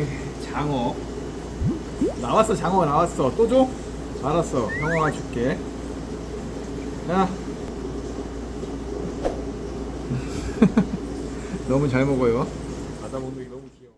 여기 장어. 나왔어 장어 나왔어. 또 줘? 알았어. 형아가 줄게. 야. 너무 잘 먹어요. 바다 먹는 게 너무 귀여워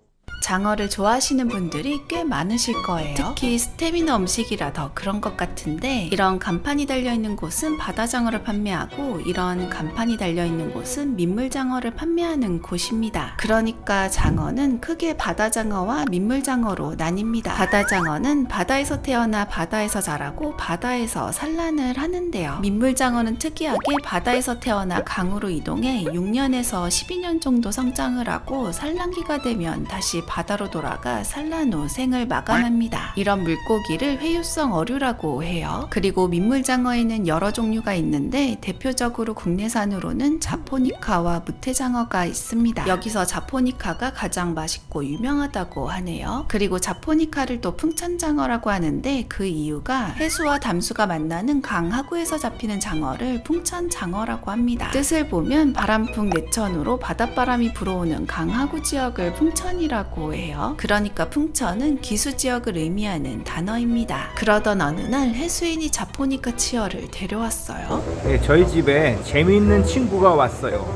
장어를 좋아하시는 분들이 꽤 많으실 거예요. 특히 스테미너 음식이라 더 그런 것 같은데 이런 간판이 달려 있는 곳은 바다장어를 판매하고 이런 간판이 달려 있는 곳은 민물장어를 판매하는 곳입니다. 그러니까 장어는 크게 바다장어와 민물장어로 나뉩니다. 바다장어는 바다에서 태어나 바다에서 자라고 바다에서 산란을 하는데요. 민물장어는 특이하게 바다에서 태어나 강으로 이동해 6년에서 12년 정도 성장을 하고 산란기가 되면 다시 바 다로 돌아가 산란 후 생을 마감합니다. 이런 물고기를 회유성 어류라고 해요. 그리고 민물장어에는 여러 종류가 있는데 대표적으로 국내산으로는 자포니카와 무태장어가 있습니다. 여기서 자포니카가 가장 맛있고 유명하다고 하네요. 그리고 자포니카를 또 풍천장어라고 하는데 그 이유가 해수와 담수가 만나는 강 하구에서 잡히는 장어를 풍천장어라고 합니다. 뜻을 보면 바람풍 내천으로 바닷바람이 불어오는 강 하구 지역을 풍천이라고 해요. 그러니까 풍천은 기수 지역을 의미하는 단어입니다. 그러던 어느 날 해수인이 자포니카 치어를 데려왔어요. 네, 저희 집에 재미있는 친구가 왔어요.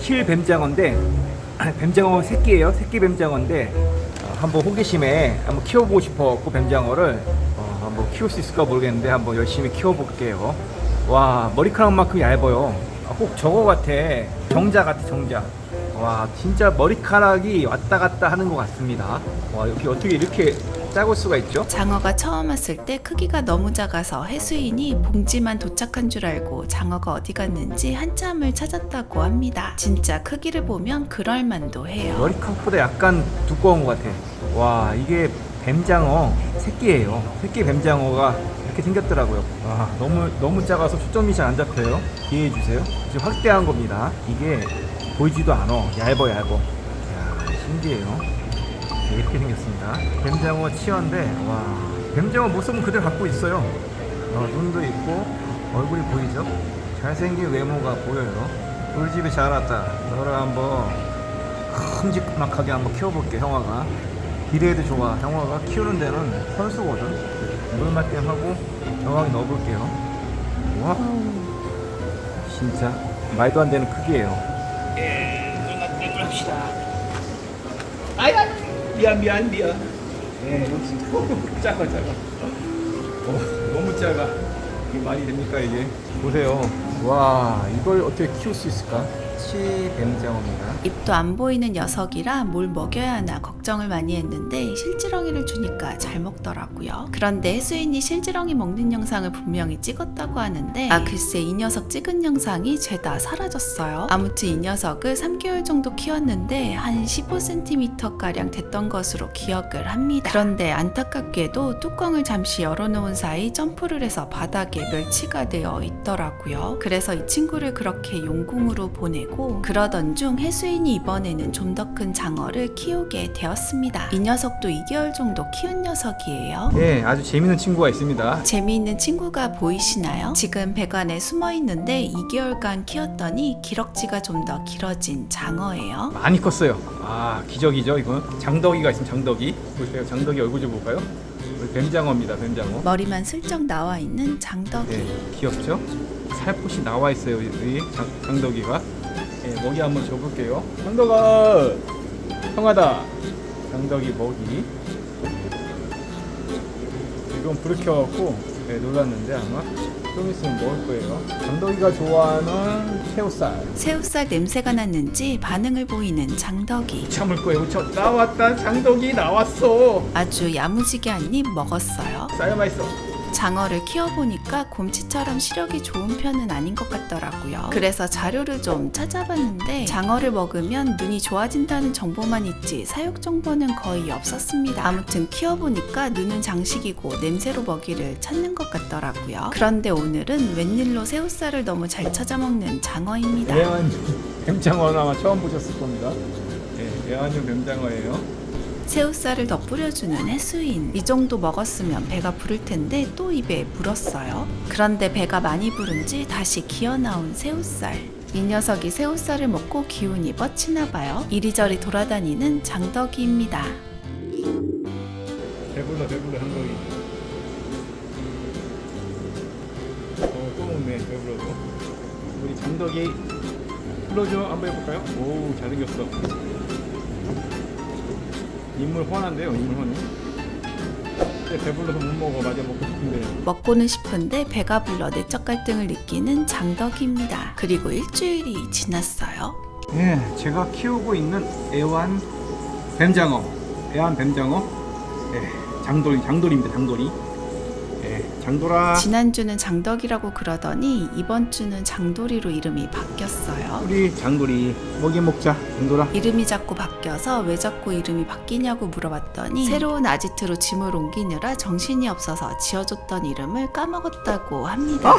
실 뱀장어인데 뱀장어 새끼예요. 새끼 뱀장어인데 어, 한번 호기심에 한번 키워보고 싶어갖고 뱀장어를 어, 한번 키울 수 있을까 모르겠는데 한번 열심히 키워볼게요. 와 머리카락만큼 얇아요. 아, 꼭 저거 같아. 정자 같아 정자. 와 진짜 머리카락이 왔다 갔다 하는 것 같습니다. 와 여기 어떻게 이렇게 작을 수가 있죠? 장어가 처음 왔을 때 크기가 너무 작아서 해수인이 봉지만 도착한 줄 알고 장어가 어디 갔는지 한참을 찾았다고 합니다. 진짜 크기를 보면 그럴만도 해요. 머리카락보다 약간 두꺼운 것 같아. 와 이게 뱀장어 새끼예요. 새끼 뱀장어가 이렇게 생겼더라고요. 와 너무 너무 작아서 초점이 잘 안 잡혀요. 이해해 주세요. 지금 확대한 겁니다. 이게 보이지도 않아. 얇어 얇어. 야 신기해요. 네, 이렇게 생겼습니다. 뱀장어 치어인데 와 뱀장어 모습은 그대로 갖고 있어요. 어, 눈도 있고 얼굴이 보이죠? 잘생긴 외모가 보여요. 우리 집에 잘 왔다. 너를 한번 큼직막하게 한번 키워볼게 형아가 기대해도 좋아 형아가 키우는 데는 선수거든 물맛댐 하고 정확히 넣어볼게요 와우 진짜 말도 안 되는 크기예요 예 합시다. 아야 미안 미안 미안. 예 역시. 작아 작아. 어, 너무 작아. 이게 말이 됩니까 이게? 보세요. 와 이걸 어떻게 키울 수 있을까 치 뱀장어입니다 입도 안 보이는 녀석이라 뭘 먹여야 하나 걱정을 많이 했는데 실지렁이를 주니까 잘 먹더라고요. 그런데 해수인이 실지렁이 먹는 영상을 분명히 찍었다고 하는데 아 글쎄 이 녀석 찍은 영상이 죄다 사라졌어요. 아무튼 이 녀석을 3개월 정도 키웠는데 한 15cm가량 됐던 것으로 기억을 합니다. 그런데 안타깝게도 뚜껑을 잠시 열어놓은 사이 점프를 해서 바닥에 멸치가 되어 있더라고요. 그래서 이 친구를 그렇게 용궁으로 보내고 그러던 중 해수인이 이번에는 좀 더 큰 장어를 키우게 되었습니다. 이 녀석도 2개월 정도 키운 녀석이에요. 네 아주 재밌는 친구가 있습니다 재미있는 친구가 보이시나요? 지금 배관에 숨어 있는데 2개월간 키웠더니 기럭지가 좀 더 길어진 장어예요. 많이 컸어요. 아 기적이죠 이건. 장덕이가 있으면 장덕이. 보세요 장덕이 얼굴 좀 볼까요? 우리 뱀장어입니다 뱀장어. 머리만 슬쩍 나와 있는 장덕이. 네 귀엽죠? 살포시 나와 있어요 여기 장, 장덕이가. 네, 먹이 한번 줘볼게요. 장덕아 형하다. 장덕이 먹이. 지금 불을 켜갖고 네, 놀랐는데 아마 좀 있으면 먹을 거예요. 장덕이가 좋아하는 새우살. 새우살 냄새가 났는지 반응을 보이는 장덕이. 참을 거예요. 저 나왔다. 장덕이 나왔어. 아주 야무지게 한 입 먹었어요. 쌀 맛있어. 장어를 키워보니까 곰치처럼 시력이 좋은 편은 아닌 것 같더라고요. 그래서 자료를 좀 찾아봤는데 장어를 먹으면 눈이 좋아진다는 정보만 있지 사육 정보는 거의 없었습니다. 아무튼 키워보니까 눈은 장식이고 냄새로 먹이를 찾는 것 같더라고요. 그런데 오늘은 웬일로 새우살을 너무 잘 찾아 먹는 장어입니다. 애완 뱀장어는 아마 처음 보셨을 겁니다. 네, 애완용 뱀장어예요. 새우살을 더 뿌려주는 해수인. 이 정도 먹었으면 배가 부를 텐데 또 입에 물었어요. 그런데 배가 많이 부른지 다시 기어 나온 새우살. 이 녀석이 새우살을 먹고 기운이 뻗치나 봐요. 이리저리 돌아다니는 장덕이입니다. 배불러 배불러 장덕이 어 또 먹네 배불러서 우리 장덕이 클로즈 한번 해볼까요? 오 잘생겼어 인물 훤한데요 인물 근데 배불러서 못 먹어 맞아 먹고 싶은데 먹고는 싶은데 배가 불러 내적 갈등을 느끼는 장덕입니다. 그리고 일주일이 지났어요. 예, 제가 키우고 있는 애완 뱀장어, 애완 뱀장어, 예, 장돌이, 장돌입니다, 장돌이. 예, 장돌아, 지난주는 장덕이라고 그러더니 이번 주는 장돌이로 이름이 바뀌었어요. 우리 장돌이 먹이 먹자, 장돌아. 이름이 자꾸 바뀌어서 왜 자꾸 이름이 바뀌냐고 물어봤더니 새로운 아지트로 짐을 옮기느라 정신이 없어서 지어줬던 이름을 까먹었다고 합니다.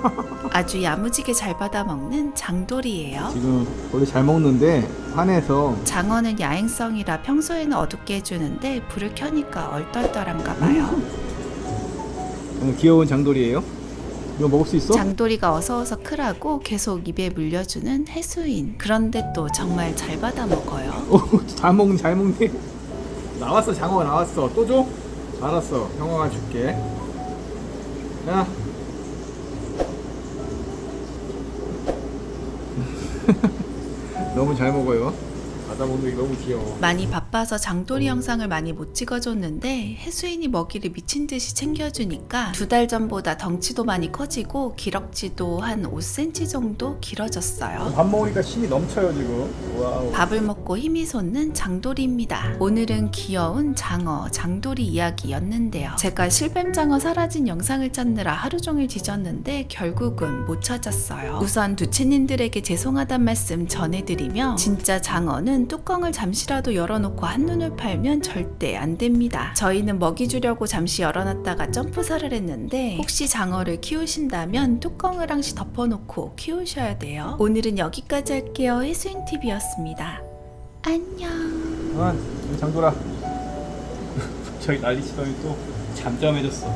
아주 야무지게 잘 받아먹는 장돌이에요. 지금 원래 잘 먹는데 화내서 장어는 야행성이라 평소에는 어둡게 해주는데 불을 켜니까 얼떨떨한가 봐요. 오늘 귀여운 장돌이에요. 이거 먹을 수 있어? 장돌이가 어서어서 크라고 계속 입에 물려주는 해수인. 그런데 또 정말 잘 받아 먹어요. 오, 잘 먹네, 잘 먹네. 나왔어, 장어가 나왔어. 또 줘? 알았어, 형아가 줄게. 야. 너무 잘 먹어요. 바다 게 너무 귀여워. 많이 바빠서 장돌이 영상을 많이 못 찍어줬는데 해수인이 먹이를 미친 듯이 챙겨주니까 두 달 전보다 덩치도 많이 커지고 기럭지도 한 5cm 정도 길어졌어요. 밥 먹으니까 힘이 넘쳐요 지금. 와우. 밥을 먹고 힘이 솟는 장돌이입니다. 오늘은 귀여운 장어, 장돌이 이야기였는데요. 제가 실뱀장어 사라진 영상을 찾느라 하루 종일 뒤졌는데 결국은 못 찾았어요. 우선 두치님들에게 죄송하단 말씀 전해드리며 진짜 장어는 뚜껑을 잠시라도 열어놓고 한눈을 팔면 절대 안 됩니다. 저희는 먹이 주려고 잠시 열어놨다가 점프사를 했는데 혹시 장어를 키우신다면 뚜껑을 항시 덮어놓고 키우셔야 돼요. 오늘은 여기까지 할게요. 해수인TV였습니다. 안녕. 우리 장돌아. 저기 난리 치더니 또 잠잠해졌어.